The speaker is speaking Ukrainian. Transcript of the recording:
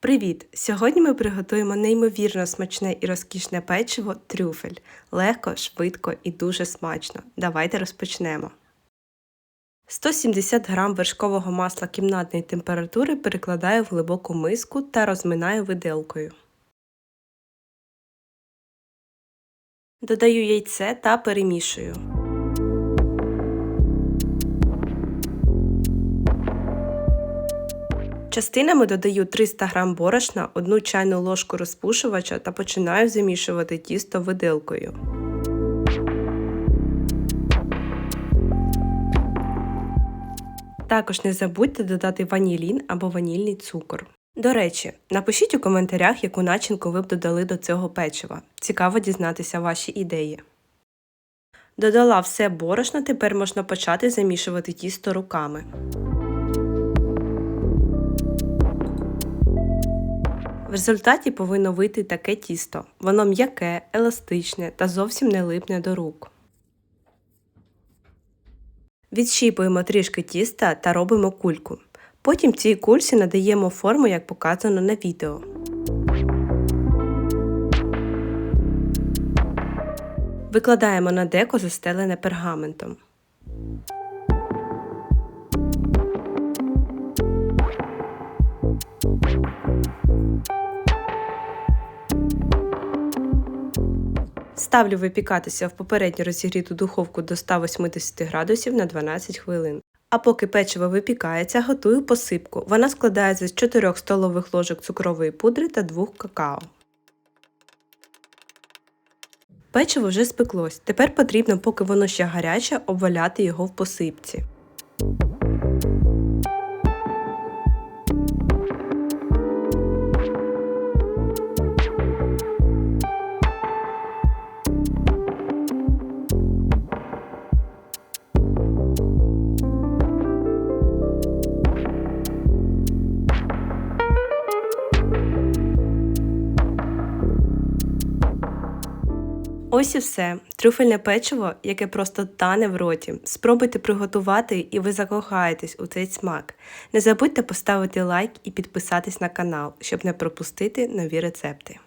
Привіт! Сьогодні ми приготуємо неймовірно смачне і розкішне печиво трюфель. Легко, швидко і дуже смачно. Давайте розпочнемо. 170 г вершкового масла кімнатної температури перекладаю в глибоку миску та розминаю виделкою. Додаю яйце та перемішую. Частинами додаю 300 г борошна, 1 чайну ложку розпушувача та починаю замішувати тісто виделкою. Також не забудьте додати ванілін або ванільний цукор. До речі, напишіть у коментарях, яку начинку ви б додали до цього печива. Цікаво дізнатися ваші ідеї. Додала все борошно, тепер можна почати замішувати тісто руками. В результаті повинно вийти таке тісто. Воно м'яке, еластичне та зовсім не липне до рук. Відщіпуємо трішки тіста та робимо кульку. Потім цій кульці надаємо форму, як показано на відео. Викладаємо на деко застелене пергаментом. Ставлю випікатися в попередньо розігріту духовку до 180 градусів на 12 хвилин. А поки печиво випікається, готую посипку. Вона складається з 4 столових ложок цукрової пудри та 2 какао. Печиво вже спеклось. Тепер потрібно, поки воно ще гаряче, обваляти його в посипці. Ось і все. Трюфельне печиво, яке просто тане в роті. Спробуйте приготувати і ви закохаєтесь у цей смак. Не забудьте поставити лайк і підписатись на канал, щоб не пропустити нові рецепти.